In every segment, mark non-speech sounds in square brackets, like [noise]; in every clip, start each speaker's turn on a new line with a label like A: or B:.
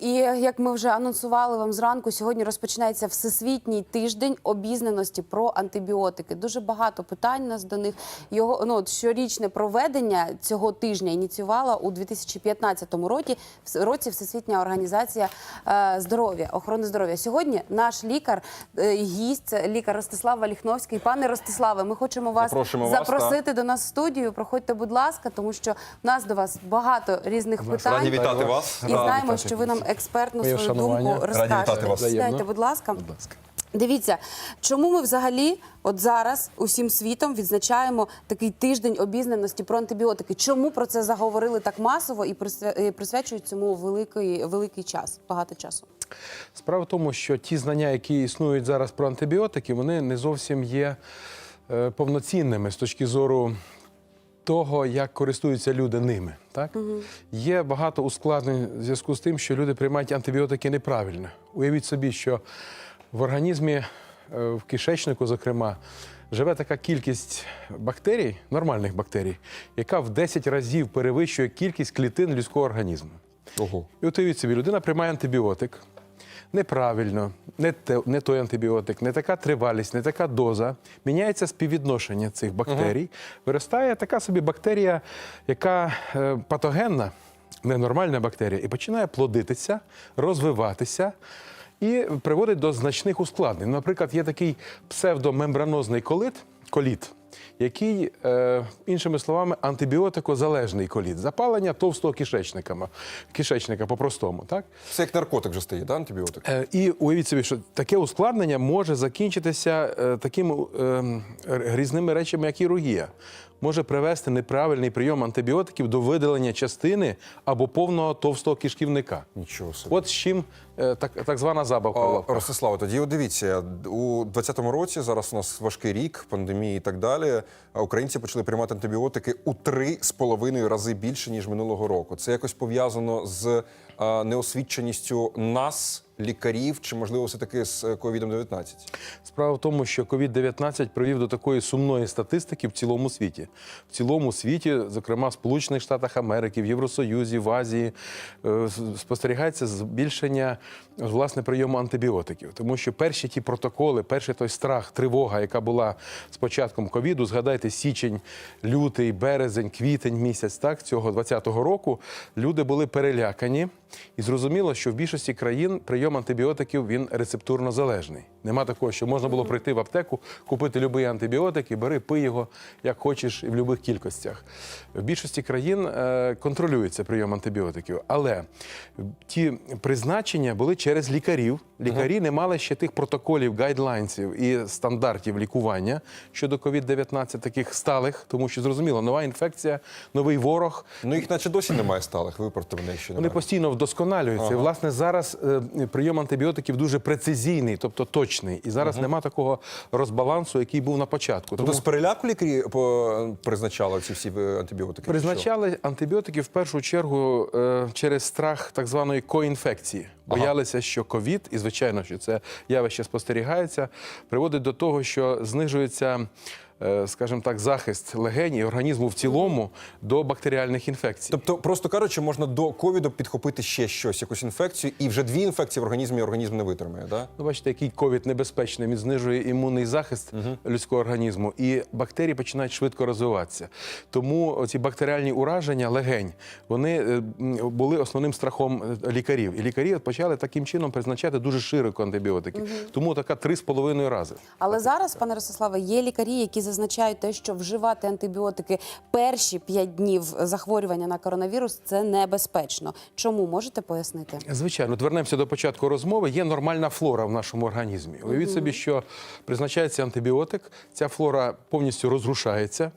A: І як ми вже анонсували вам зранку, сьогодні розпочинається всесвітній тиждень обізнаності про антибіотики. Дуже багато питань у нас до них. Його ну щорічне проведення цього тижня ініціювала у 2015 році році Всесвітня організація е, здоров'я охорони здоров'я. Сьогодні наш лікар, е, гість, лікар Ростислав Валіхновський. Пане Ростиславе, ми хочемо вас
B: Запрошуємо вас,
A: запросити до нас в студію. Проходьте, будь ласка, тому що в нас до вас багато різних питань.
B: Раді вітати вас.
A: І знаємо, що ви нам експертну
C: Моє
A: свою
C: шанування.
A: думку
C: Раді
A: розкажете.
B: вас.
A: Сідайте, будь ласка.
C: Будь ласка.
A: Дивіться, чому ми взагалі от зараз усім світом відзначаємо такий тиждень обізнаності про антибіотики? Чому про це заговорили так масово і присвя- і присвячують цьому великий, великий час, багато часу?
C: Справа в тому, що ті знання, які існують зараз про антибіотики, вони не зовсім є е, повноцінними з точки зору того, як користуються люди ними. Так? Є багато ускладнень в зв'язку з тим, що люди приймають антибіотики неправильно. Уявіть собі, що в організмі, е, в кишечнику, зокрема, живе така кількість бактерій, нормальних бактерій, яка в 10 разів перевищує кількість клітин людського організму.
B: Ого.
C: І от уявіть собі, людина приймає антибіотик. Неправильно, не, те, не той антибіотик, не така тривалість, не така доза. Міняється співвідношення цих бактерій. Виростає така собі бактерія, яка е, патогенна, ненормальна бактерія, і починає плодитися, розвиватися і приводить до значних ускладнень. Наприклад, є такий псевдомембранозний колит, коліт, який, е, іншими словами, антибіотикозалежний коліт, запалення товстого кишечника, кишечника по-простому. Так?
B: Це як наркотик вже стає, да, антибіотик?
C: Е, І уявіть собі, що таке ускладнення може закінчитися е, такими е, різними речами, як хірургія. Може привести неправильний прийом антибіотиків до видалення частини або повного товстого кишківника.
B: Нічого собі.
C: От з чим е, так, так звана забавка.
B: Ростислава, тоді от дивіться, у 20-му році зараз у нас важкий рік, пандемії і так далі. Українці почали приймати антибіотики у три з половиною рази більше ніж минулого року. Це якось пов'язано з а, неосвіченістю нас, лікарів, чи можливо все таки з е, ковідом 19
C: Справа в тому, що COVID-19 привів до такої сумної статистики в цілому світі. В цілому світі, зокрема в Сполучених Штатах Америки, в Євросоюзі, в Азії, е, спостерігається збільшення власне прийому антибіотиків. Тому що перші ті протоколи, перший той страх, тривога, яка була з початком ковіду, згадайте, січень, лютий, березень, квітень місяць так, цього 20-го року, люди були перелякані. І зрозуміло, що в більшості країн прийом антибіотиків він рецептурно залежний. Нема такого, що можна було прийти в аптеку, купити будь-який антибіотик і бери, пий його як хочеш і в будь-яких кількостях. В більшості країн е, контролюється прийом антибіотиків, але ті призначення були через лікарів. Лікарі не мали ще тих протоколів, гайдлайнсів і стандартів лікування щодо COVID-19, таких сталих, тому що зрозуміло, нова інфекція, новий ворог.
B: Ну їх наче досі немає сталих. Ще
C: Вони постійно вдосконалюються. І, власне, зараз е, прийом антибіотиків дуже прецизійний, тобто точний. І зараз нема такого розбалансу, який був на початку.
B: Тобто з переляку лікарі призначали ці всі е, антибіотики?
C: Призначали антибіотики в першу чергу е, через страх так званої коінфекції. Боялися, що ковід, і звичайно, що це явище спостерігається, приводить до того, що знижується. Е, Скажімо так, захист легень і організму в цілому до бактеріальних інфекцій.
B: Тобто, просто кажучи, можна до ковіду підхопити ще щось, якусь інфекцію, і вже дві інфекції в організмі організм не витримає, да?
C: Ну, бачите, який ковід небезпечний, він знижує імунний захист людського організму, і бактерії починають швидко розвиватися. Тому ці бактеріальні ураження легень вони е, були основним страхом е, лікарів. І лікарі почали таким чином призначати дуже широко антибіотики. Тому така три з половиною рази.
A: Але зараз, пане Ростиславе, є лікарі, які зазначають те, що вживати антибіотики перші п'ять днів захворювання на коронавірус це небезпечно. Чому можете пояснити?
C: Звичайно, вернемося до початку розмови. Є нормальна флора в нашому організмі. Уявіть собі, що призначається антибіотик, ця флора повністю розрушається.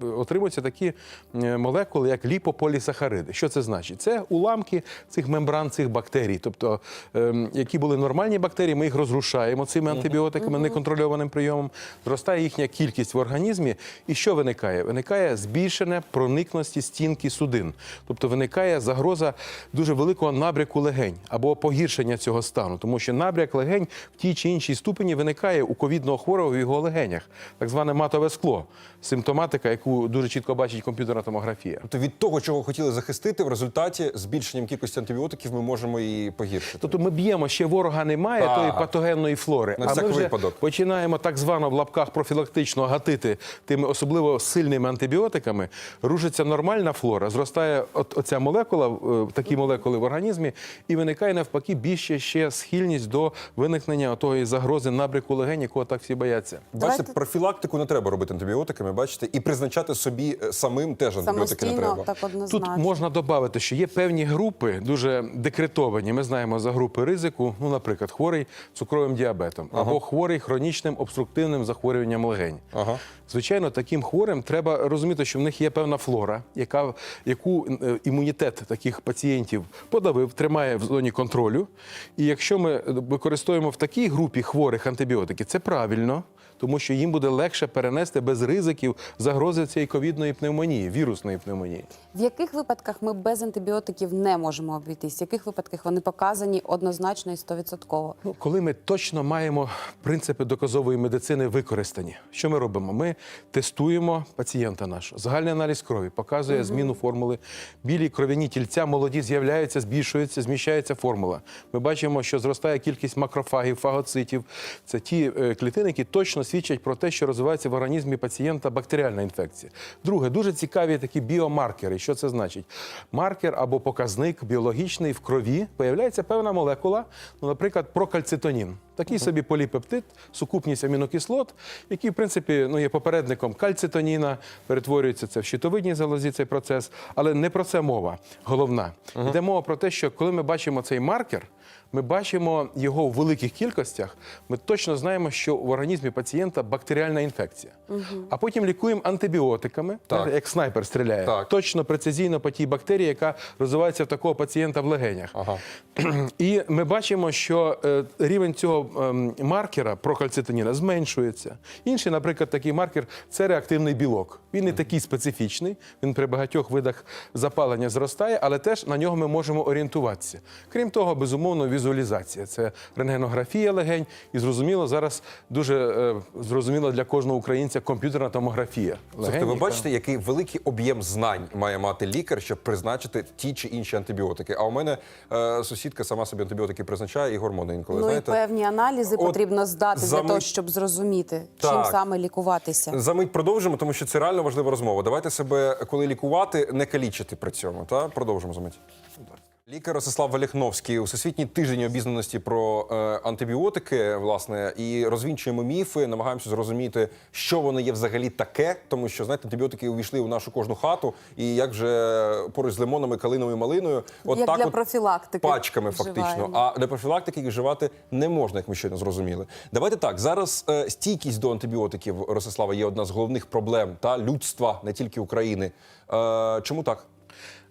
C: Отримуються такі е, молекули, як ліпополісахариди. Що це значить? Це уламки цих мембран цих бактерій, тобто ем, які були нормальні бактерії, ми їх розрушаємо цими антибіотиками, неконтрольованим прийомом. Зростає їхня кількість в організмі. І що виникає? Виникає збільшене проникності стінки судин, тобто виникає загроза дуже великого набряку легень або погіршення цього стану, тому що набряк легень в тій чи іншій ступені виникає у ковідного хворого в його легенях, так зване матове скло. Симптоматика симптоматика, яку дуже чітко бачить комп'ютерна томографія.
B: Тобто від того, чого хотіли захистити, в результаті збільшенням кількості антибіотиків ми можемо її погіршити.
C: Тобто ми б'ємо, ще ворога немає,
B: Так.
C: тої патогенної флори.
B: На
C: а
B: всяк
C: ми вже
B: випадок.
C: починаємо так звано в лапках профілактично гатити тими особливо сильними антибіотиками. Рушиться нормальна флора, зростає от, оця молекула, е, такі молекули в організмі, і виникає навпаки більше ще схильність до виникнення тої загрози набряку легень, якого так всі бояться.
B: Бачите, профілактику не треба робити антибіотиками, бачите, і призначати собі е, самим теж антибіотики не треба.
A: так однозначно.
C: Тут можна додати, що є певні групи, дуже декретовані. Ми знаємо за групи ризику, ну, наприклад, хворий цукровим діабетом або хворий хронічним обструктивним захворюванням легень.
B: Ага.
C: Звичайно, таким хворим треба розуміти, що в них є певна флора, яка, яку е, імунітет таких пацієнтів подавив, тримає в зоні контролю. І якщо ми використовуємо в такій групі хворих антибіотики, це правильно. Тому що їм буде легше перенести без ризиків загрози цієї ковідної пневмонії, вірусної пневмонії.
A: В яких випадках ми без антибіотиків не можемо обійтись? В яких випадках вони показані однозначно і стовідсотково?
C: Ну, коли ми точно маємо принципи доказової медицини використані, що ми робимо? Ми тестуємо пацієнта нашого. Загальний аналіз крові показує зміну формули. Білі кров'яні тільця молоді з'являються, збільшуються, зміщається формула. Ми бачимо, що зростає кількість макрофагів, фагоцитів. Це ті е, клітини, які точно свідчать про те, що розвивається в організмі пацієнта бактеріальна інфекція. Друге, дуже цікаві такі біомаркери. Що це значить? Маркер або показник біологічний в крові появляється певна молекула, ну, наприклад, прокальцитонін. Такий собі поліпептид, сукупність амінокислот, який, в принципі, ну, є попередником кальцитоніна, перетворюється це в щитовидній залозі цей процес. Але не про це мова головна. Йде мова про те, що коли ми бачимо цей маркер, ми бачимо його в великих кількостях, ми точно знаємо, що в організмі пацієнта бактеріальна інфекція. А потім лікуємо антибіотиками, знаєте, як снайпер стріляє,
B: Так.
C: точно прецизійно по тій бактерії, яка розвивається в такого пацієнта в легенях.
B: Ага. [clears throat]
C: І ми бачимо, що е, рівень цього маркера прокальцитоніна зменшується. Інший, наприклад, такий маркер це реактивний білок. Він не такий специфічний, він при багатьох видах запалення зростає, але теж на нього ми можемо орієнтуватися. Крім того, безумовно, візуалізація це рентгенографія легень, і зрозуміло, зараз дуже е, зрозуміло для кожного українця комп'ютерна томографія. Легень,
B: ви бачите, який великий об'єм знань має мати лікар, щоб призначити ті чи інші антибіотики. А у мене е, сусідка сама собі антибіотики призначає і гормони інколи.
A: ну
B: знаєте,
A: і певні аналізи
B: От
A: потрібно здати
B: за
A: для того, щоб зрозуміти, чим саме лікуватися.
B: За мить продовжимо, тому що це реально важлива розмова. Давайте себе, коли лікувати, не калічити при цьому. Та продовжимо за мить. Лікар Ростислав Валіхновський у всесвітній тиждень обізнаності про е, антибіотики, власне, і розвінчуємо міфи, намагаємося зрозуміти, що воно є взагалі таке, тому що знаєте, антибіотики увійшли у нашу кожну хату, і як вже поруч з лимонами, калиною, малиною, от
A: Як
B: так
A: для
B: от
A: профілактики
B: пачками, фактично. А для профілактики їх вживати не можна, як ми щойно зрозуміли. Давайте так. Зараз е, стійкість до антибіотиків Ростислава є одна з головних проблем та людства, не тільки України. Е, чому так?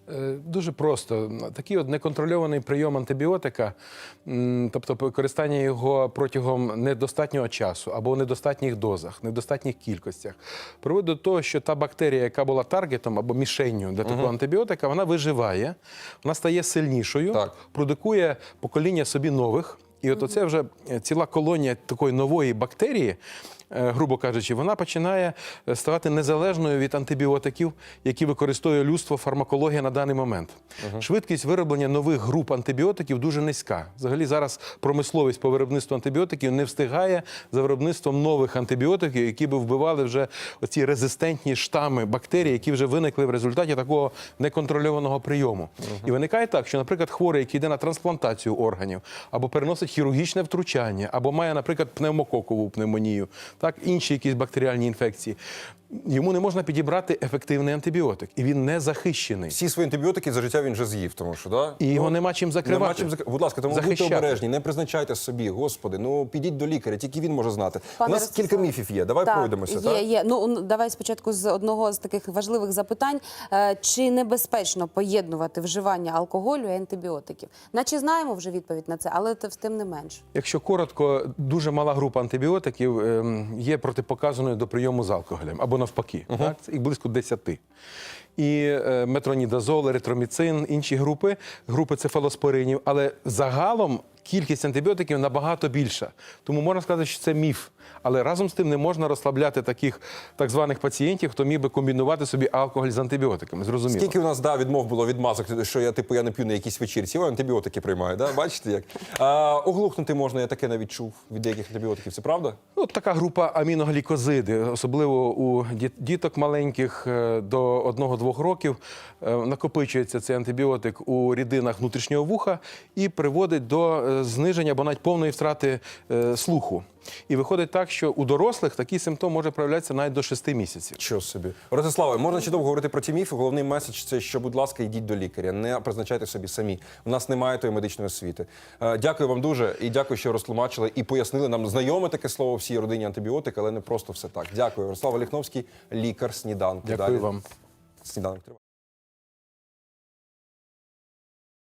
C: Е, Дуже просто. Такий от неконтрольований прийом антибіотика, тобто використання його протягом недостатнього часу або в недостатніх дозах, недостатніх кількостях, приводить до того, що та бактерія, яка була таргетом або мішенню для такого антибіотика, вона виживає, вона стає сильнішою,
B: Так.
C: продукує покоління собі нових. І от оце вже ціла колонія такої нової бактерії, грубо кажучи, вона починає е, ставати незалежною від антибіотиків, які використовує людство фармакологія на даний момент. Швидкість вироблення нових груп антибіотиків дуже низька. Взагалі зараз промисловість по виробництву антибіотиків не встигає за виробництвом нових антибіотиків, які би вбивали вже оці резистентні штами бактерій, які вже виникли в результаті такого неконтрольованого прийому. І виникає так, що, наприклад, хворий, який йде на трансплантацію органів, або переносить хірургічне втручання, або має, наприклад, пневмококову пневмонію, так інші якісь бактеріальні інфекції. Йому не можна підібрати ефективний антибіотик, і він не захищений.
B: Всі свої антибіотики за життя він вже з'їв, тому що да?
C: І його нема чим закривати.
B: Нема чим зак... Будь ласка, тому
C: Захищати.
B: будьте обережні, не призначайте собі, господи. Ну підіть до лікаря, тільки він може знати.
A: Пане
B: У нас
A: Ростиславе,
B: кілька міфів є. Давай
A: так,
B: пройдемося.
A: Є,
B: так?
A: є. Ну давай спочатку з одного з таких важливих запитань: Е, чи небезпечно поєднувати вживання алкоголю і антибіотиків? Наче знаємо вже відповідь на це, але те- тим не менш.
C: Якщо коротко, дуже мала група антибіотиків ем, є протипоказаною до прийому з алкоголем або навпаки. Так? Це їх близько 10. І е, метронідазол, еритроміцин, інші групи, групи цефалоспоринів. Але загалом кількість антибіотиків набагато більша. Тому можна сказати, що це міф. Але разом з тим не можна розслабляти таких так званих пацієнтів, хто міг би комбінувати собі алкоголь з антибіотиками. Зрозуміло.
B: Скільки у нас да, відмов було відмазок, що я типу я не п'ю на якійсь вечірці, ой, антибіотики приймаю. Да? Бачите як? А, оглухнути можна, я таке навіть чув від деяких антибіотиків. Це правда?
C: Ну, така група аміноглікозиди, особливо у діток маленьких е, до 1-2 років, е, накопичується цей антибіотик у рідинах внутрішнього вуха і приводить до е, зниження або навіть повної втрати е, слуху. І виходить так, що у дорослих такий симптом може проявлятися навіть до 6 місяців.
B: Що собі? Ростиславе, можна чи довго говорити про ті міфи. Головний меседж це, що, будь ласка, йдіть до лікаря, не призначайте собі самі. У нас немає тої медичної освіти. Е, Дякую вам дуже і дякую, що розтлумачили і пояснили нам знайоме таке слово всій родині антибіотик, але не просто все так. Дякую. Ростислав Оліхновський, лікар сніданку.
C: Дякую
B: Далі
C: вам.
B: Сніданок триває.